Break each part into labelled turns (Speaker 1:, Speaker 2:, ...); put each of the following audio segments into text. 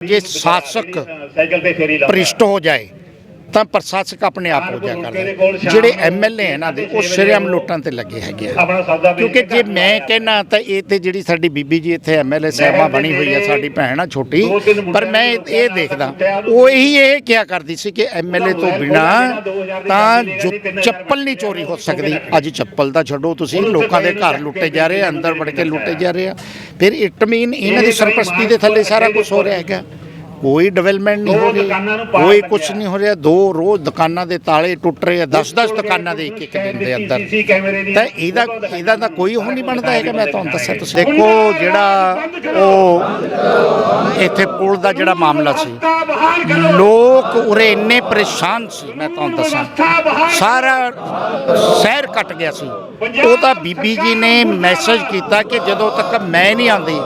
Speaker 1: ਜੇ ਸ਼ਾਸਕ
Speaker 2: ਸਾਈਕਲ ਤੇ ਫੇਰੀ
Speaker 1: ਭ੍ਰਿਸ਼ਟ ਹੋ ਜਾਏ ਤਾਂ ਪ੍ਰਸ਼ਾਸਕ ਆਪਣੇ ਆਪ ਹੋ ਜਾ ਕਰਦਾ ਜਿਹੜੇ ਐਮਐਲਏ ਇਹਨਾਂ ਦੇ ਉਹ ਸ਼ਰੇਆਮ ਲੁੱਟਾਂ ਤੇ ਲੱਗੇ ਹੈਗੇ ਆ। ਕਿਉਂਕਿ ਜੇ ਮੈਂ ਕਹਿਣਾ ਤਾਂ ਇਹ ਤੇ ਜਿਹੜੀ ਸਾਡੀ ਬੀਬੀ ਜੀ ਇੱਥੇ ਐਮਐਲਏ ਸਾਹਿਬਾ ਬਣੀ ਹੋਈ ਹੈ ਸਾਡੀ ਭੈਣ ਆ ਛੋਟੀ ਪਰ ਮੈਂ ਇਹ ਦੇਖਦਾ ਉਹ ਇਹੀ ਇਹ ਕਿਹਾ ਕਰਦੀ ਸੀ ਕਿ ਐਮਐਲਏ ਤੋਂ ਬਿਨਾ ਤਾਂ ਜੋ ਚੱਪਲ ਨਹੀਂ ਚੋਰੀ ਹੋ ਸਕਦੀ। ਅੱਜ ਚੱਪਲ ਤਾਂ ਛੱਡੋ ਤੁਸੀਂ ਲੋਕਾਂ ਦੇ ਘਰ ਲੁੱਟੇ ਜਾ ਰਹੇ ਆ ਅੰਦਰ ਵੜ ਕੇ ਲੁੱਟੇ ਜਾ ਰਹੇ ਆ। ਫਿਰ ਇਟ ਮੀਨ ਇਹਨਾਂ ਦੀ ਸਰਪ੍ਰਸਤੀ ਦੇ ਥੱਲੇ ਸਾਰਾ ਕੁਝ ਹੋ ਰਿਹਾ ਹੈਗਾ। ਕੋਈ ਡਿਵੈਲਪਮੈਂਟ ਨਹੀਂ ਹੋ ਰਹੀ ਕੋਈ ਕੁਝ ਨਹੀਂ ਹੋ ਰਿਹਾ। ਦੋ ਰੋਜ਼ ਦੁਕਾਨਾਂ ਦੇ ਤਾਲੇ ਟੁੱਟ ਰਹੇ ਆ 10-10 ਦੁਕਾਨਾਂ ਦੇ ਇੱਕ ਇੱਕ ਦਿਨ ਦੇ ਅੰਦਰ। ਤਾਂ ਇਹਦਾ ਇਹਦਾ ਤਾਂ ਕੋਈ ਉਹ ਨਹੀਂ ਬਣਦਾ ਹੈਗਾ ਮੈਂ ਤੁਹਾਨੂੰ ਦੱਸਿਆ। ਤੁਸੀਂ ਦੇਖੋ ਜਿਹੜਾ ਉਹ ਇੱਥੇ ਪੁਲ ਦਾ ਜਿਹੜਾ ਮਾਮਲਾ ਸੀ। ਲੋਕ ਉਰੇ ਇੰਨੇ ਪਰੇਸ਼ਾਨ ਸੀ ਮੈਂ ਤੁਹਾਨੂੰ ਦੱਸਾਂ। ਸਾਰਾ ਸ਼ਹਿਰ ਕੱਟ ਗਿਆ ਸੀ। ਉਹ ਤਾਂ ਬੀਬੀ ਜੀ ਨੇ ਮੈਸੇਜ ਕੀਤਾ ਕਿ ਜਦੋਂ ਤੱਕ ਮੈਂ ਨਹੀਂ ਆਉਂਦੀ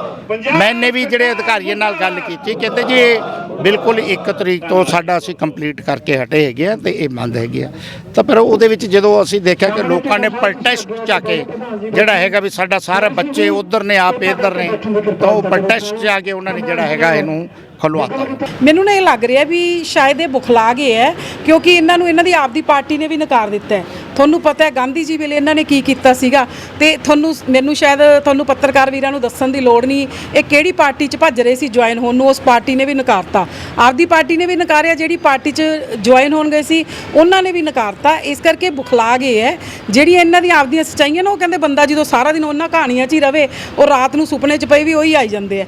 Speaker 1: ਮੈਨੇ ਵੀ ਜਿਹੜੇ ਅਧਿਕਾਰੀਆਂ ਨਾਲ ਗੱਲ ਕੀਤੀ ਕਹਿੰਦੇ ਜੀ ਇਹ ਬਿਲਕੁਲ 1 ਤਰੀਕ ਤੋਂ ਸਾਡਾ ਅਸੀਂ ਕੰਪਲੀਟ ਕਰਕੇ ਹਟੇ ਹੈਗੇ ਆ ਤੇ ਇਹ ਬੰਦ ਹੈਗੇ ਆ। ਤਾਂ ਪਰ ਉਹਦੇ ਵਿੱਚ ਜਦੋਂ ਅਸੀਂ ਦੇਖਿਆ ਕਿ ਲੋਕਾਂ ਨੇ ਪ੍ਰੋਟੈਸਟ ਚਾ ਕੇ ਜਿਹੜਾ ਹੈਗਾ ਵੀ ਸਾਡਾ ਸਾਰੇ ਬੱਚੇ ਉਧਰ ਨੇ ਆਪ ਇੱਧਰ ਨੇ ਤਾਂ ਉਹ ਪ੍ਰੋਟੈਸਟ ਚ ਆ ਕੇ ਉਹਨਾਂ ਨੇ ਜਿਹੜਾ ਹੈਗਾ ਇਹਨੂੰ ਖੁਲਵਾਤਾ।
Speaker 3: ਮੈਨੂੰ ਨਾ ਇਹ ਲੱਗ ਰਿਹਾ ਵੀ ਸ਼ਾਇਦ ਇਹ ਬੁਖਲਾ ਗਏ ਹੈ ਕਿਉਂਕਿ ਇਹਨਾਂ ਨੂੰ ਇਹਨਾਂ ਦੀ ਆਪਦੀ ਪਾਰਟੀ ਨੇ ਵੀ ਨਕਾਰ ਦਿੱਤਾ ਹੈ। ਤੁਹਾਨੂੰ ਪਤਾ ਹੈ, ਗਾਂਧੀ ਜੀ ਵੇਲੇ ਇਹਨਾਂ ਨੇ ਕੀ ਕੀਤਾ ਸੀਗਾ? ਤੇ ਤੁਹਾਨੂੰ ਮੈਨੂੰ ਸ਼ਾਇਦ ਤੁਹਾਨੂੰ ਪੱਤਰਕਾਰ ਵੀਰਾਂ ਨੂੰ ਦੱਸਣ ਦੀ ਲੋੜ ਨਹੀਂ, ਇਹ ਕਿਹੜੀ ਪਾਰਟੀ 'ਚ ਭੱਜ ਰਹੇ ਸੀ ਜੁਆਇਨ ਹੋਣ ਨੂੰ? ਉਸ ਪਾਰਟੀ ਨੇ ਵੀ ਨਕਾਰਤਾ। ਆਪਦੀ ਪਾਰਟੀ ਨੇ ਵੀ ਨਕਾਰਿਆ, ਜਿਹੜੀ ਪਾਰਟੀ 'ਚ ਜੁਆਇਨ ਹੋਣ ਗਏ ਸੀ, ਉਹਨਾਂ ਨੇ ਵੀ ਨਕਾਰਤਾ। ਇਸ ਕਰਕੇ ਬੁਖਲਾ ਗਏ ਹੈ। ਜਿਹੜੀ ਇਹਨਾਂ ਦੀ ਆਪਦੀਆਂ ਸੱਚਾਈਆਂ ਨੇ, ਉਹ ਕਹਿੰਦੇ ਬੰਦਾ ਜਦੋਂ ਸਾਰਾ ਦਿਨ ਉਹਨਾਂ ਕਹਾਣੀਆਂ 'ਚ ਹੀ ਰਵੇ, ਉਹ ਰਾਤ ਨੂੰ ਸੁਪਨੇ 'ਚ ਪਈ ਵੀ ਉਹੀ ਆਈ ਜਾਂਦੇ ਆ।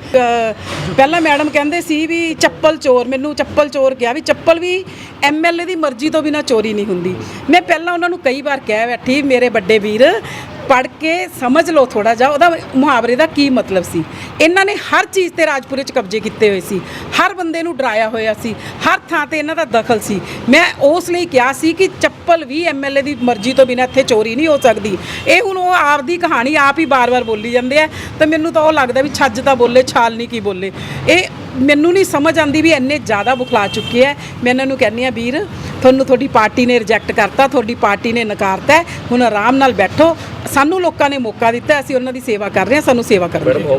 Speaker 3: ਪਹਿਲਾਂ ਮੈਡਮ ਕਹਿੰਦੇ ਸੀ ਵੀ ਚੱਪਲ ਚੋਰ, ਮੈਨੂੰ ਚੱਪਲ ਚੋਰ ਕਿਹਾ ਵੀ ਚੱਪਲ ਵੀ ਐਮਐਲਏ ਦੀ ਮਰਜ਼ੀ ਤੋਂ ਬਿਨਾ ਚੋਰੀ ਨਹੀਂ ਹੁੰਦੀ। ਮੈਂ ਪਹਿਲਾਂ ਉਹਨਾਂ ਨੂੰ ਕਈ ਵਾਰ ਕਹਿ ਬੈਠੀ ਮੇਰੇ ਵੱਡੇ ਵੀਰ ਪੜ ਕੇ ਸਮਝ ਲਓ ਥੋੜਾ ਜਿਹਾ, ਉਹਦਾ ਮੁਹਾਵਰੇ ਦਾ ਕੀ ਮਤਲਬ ਸੀ? ਇਹਨਾਂ ਨੇ ਹਰ ਚੀਜ਼ ਤੇ ਰਾਜਪੁਰੇ 'ਚ ਕਬਜ਼ੇ ਕੀਤੇ ਹੋਏ ਸੀ। ਹਰ ਬੰਦੇ ਨੂੰ ਡਰਾਇਆ ਹੋਇਆ ਸੀ। ਹਰ ਥਾਂ ਤੇ ਇਹਨਾਂ ਦਾ ਦਖਲ ਸੀ। ਮੈਂ ਉਸ ਲਈ ਕਿਹਾ ਸੀ ਕਿ ਚੱਪਲ ਵੀ ਐਮਐਲਏ ਦੀ ਮਰਜ਼ੀ ਤੋਂ ਬਿਨਾਂ ਇੱਥੇ ਚੋਰੀ ਨਹੀਂ ਹੋ ਸਕਦੀ। ਇਹ ਹੁਣ ਉਹ ਆਪ ਦੀ ਕਹਾਣੀ ਆਪ ਹੀ ਬਾਰ-ਬਾਰ ਬੋਲੀ ਜਾਂਦੇ ਆ ਤੇ ਮੈਨੂੰ ਤਾਂ ਉਹ ਲੱਗਦਾ ਵੀ ਛੱਜ ਤਾਂ ਬੋਲੇ, ਛਾਲ ਨਹੀਂ ਕੀ ਬੋਲੇ। ਇਹ ਮੈਨੂੰ ਨਹੀਂ ਸਮਝ ਆਂਦੀ ਵੀ ਇੰਨੇ ਜ਼ਿਆਦਾ ਬੁਖਲਾ ਚੁੱਕੇ ਹੈ। ਮੈਂ ਇਹਨਾਂ ਨੂੰ ਕਹਿੰਦੀ ਆ ਵੀਰ, ਤੁਹਾਨੂੰ ਤੁਹਾਡੀ ਪਾਰਟੀ ਨੇ ਰਿਜੈਕਟ ਕਰਤਾ, ਤੁਹਾਡੀ ਪਾਰਟੀ ਨੇ ਨਕਾਰਤਾ ਹੁਣ ਆਰਾਮ ਨਾਲ ਬੈਠੋ। ਸਾਨੂੰ ਲੋਕਾਂ ਨੇ ਮੌਕਾ ਦਿੱਤਾ, ਅਸੀਂ ਉਹਨਾਂ ਦੀ ਸੇਵਾ ਕਰ ਰਹੇ ਹਾਂ, ਸਾਨੂੰ ਸੇਵਾ ਕਰਨ ਦਿਓ